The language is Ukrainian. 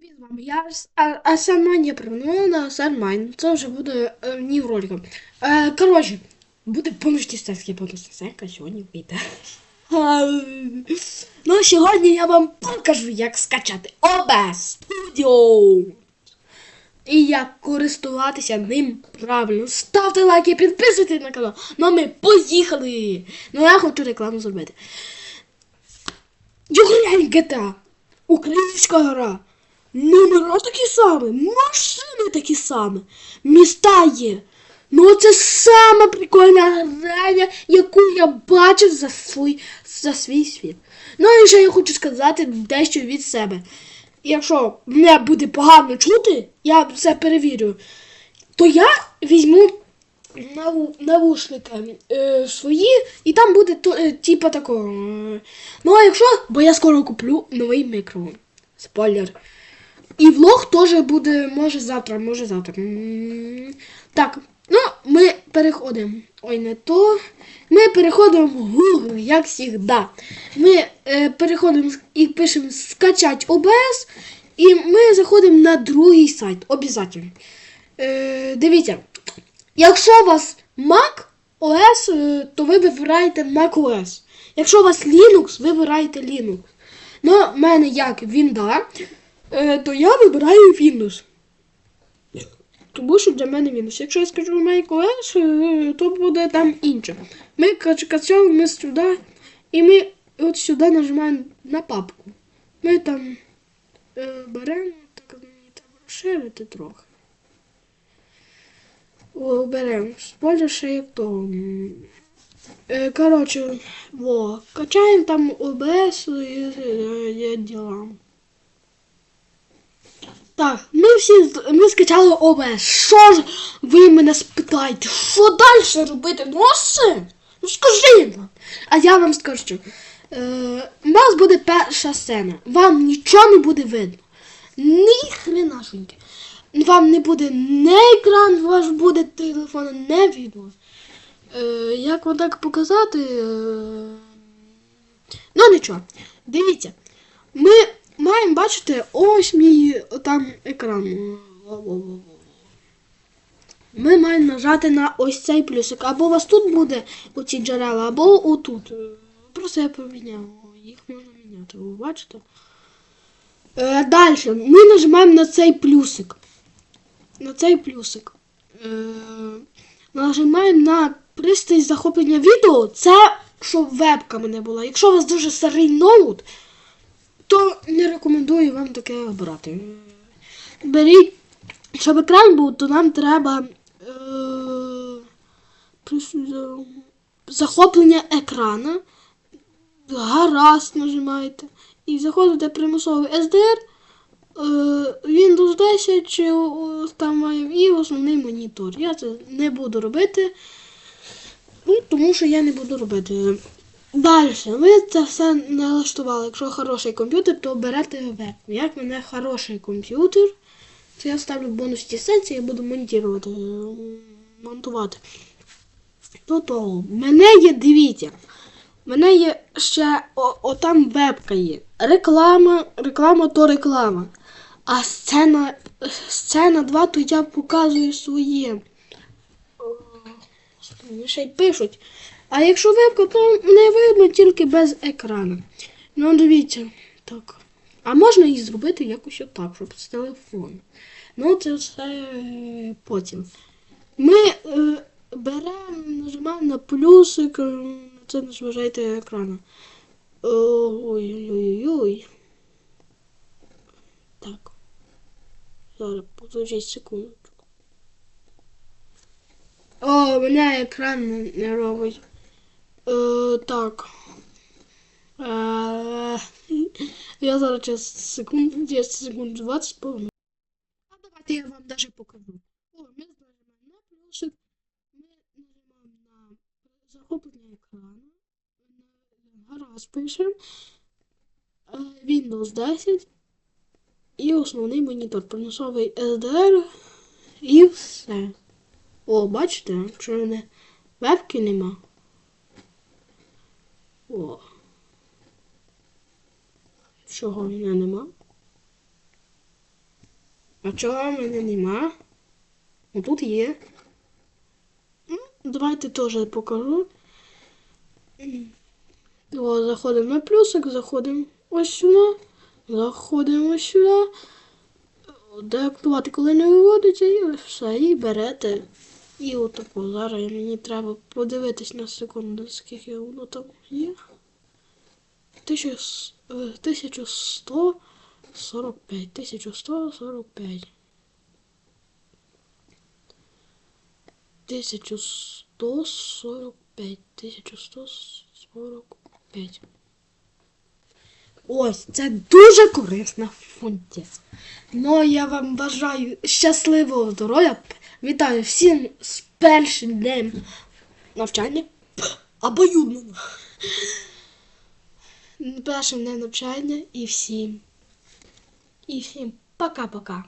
Привіт вам, я Асамань, я привернула на Асамань. Це вже буде е, не в роликах. Е, коротше, буде бонусні статки, бонусна статка сьогодні вийде. Ну, сьогодні я вам покажу, як скачати OBS Studio. І як користуватися ним правильно. Ставте лайки, підписуйтесь на канал. Ну ми поїхали! Ну я хочу рекламу зробити. Югрянь GTA. Українська гра. Номера такі самі, машини такі самі, міста є. Ну це сама прикольна грання, яку я бачив за свій, за свій світ. Ну і ще я хочу сказати дещо від себе. Якщо мене буде погано чути, я це перевірю, то я візьму наву- навушники е, свої, і там буде то, е, типа такого. Ну а якщо, бо я скоро куплю новий мікрофон. Спойлер. І влог теж буде, може завтра, може завтра. Так, ну ми переходимо. Ой, не то. Ми переходимо в Google, як завжди. Ми е, переходимо і пишемо скачать OBS, і ми заходимо на другий сайт. Обязательно. Е, дивіться, якщо у вас Mac OS, е, то ви вибираєте Mac OS. Якщо у вас Linux, вибираєте Linux. Ну, в мене як Вінда, е, то я вибираю Windows. Тому що для мене Windows. Якщо я скажу Mac OS, е, то буде там інше. Ми кач- качали ми сюди, і ми от сюди нажимаємо на папку. Ми там е, беремо, так мені треба розширити трохи. О, беремо. Ще як то. Е, коротше, во, качаємо там ОБС і е, діла. Так, ми всі ми скачали ОБС. Що ж ви мене спитаєте? Що далі робити? Ну все? Ну скажи нам. А я вам скажу. Е, у нас буде перша сцена. Вам нічого не буде видно. Ні хренашеньки. Вам не буде не екран, ваш буде телефон, не відео. Е, як вам так показати? Е, Ну нічого. Дивіться. Ми маємо бачити ось мій там екран. Ми маємо нажати на ось цей плюсик. Або у вас тут буде оці джерела, або отут. Просто я поміняв. Їх можна міняти, ви бачите? Е, Далі. Ми нажимаємо на цей плюсик. На цей плюсик. Е, нажимаємо на пристрій захоплення відео. Це щоб вебка мене була. Якщо у вас дуже старий ноут, то не рекомендую вам таке брати. Беріть, щоб екран був, то нам треба е, захоплення екрана. Гаразд нажимаєте. І заходите примусовий SDR. е, Windows 10 чи там маю і основний монітор. Я це не буду робити. Ну, тому що я не буду робити. Далі, ви це все налаштували. Якщо хороший комп'ютер, то берете веб. Як мене хороший комп'ютер, то я ставлю бонусні сесії і буду монтувати, монтувати. То того. В мене є, дивіться. Мене є ще о, о, там вебка є. Реклама, реклама то реклама. А сцена, сцена 2, то я показую своє. Ще й пишуть. А якщо вебка, то не видно тільки без екрану. Ну, дивіться, так. А можна її зробити якось отак, щоб з телефону. Ну, це все е, потім. Ми е, беремо, нажимаємо на плюсик, е, це не зважайте екрану. Е, Ой-ой-ой. Так. Зараз, подождіть секундочку. О, мене екран не робить. Е, так. Е, я зараз через секунд, через секунд 20 повну. А давайте я вам даже покажу. О, ми нажимаємо на плюсик. Ми нажимаємо на захоплення екрану. Гаразд пишемо. Е, Windows 10. І основний монітор. Приносовий SDR. І все. О, бачите, що мене вебки нема. О. Чого мене нема? А чого мене нема? Ну тут є. Ну, Давайте теж покажу. О, заходимо на плюсик, заходимо ось сюди, заходимо ось сюди. Деактувати, коли не виводиться, і все, і берете. І отако. Зараз мені треба подивитись на секунду, скільки воно там є. 1000 е, 1145. 1145. 1145. 1145. Ось, це дуже корисна функція. Ну, я вам бажаю щасливого здоров'я. Вітаю всім з першим днем навчання. Обоюдного. Першим днем навчання і всім. І всім пока-пока.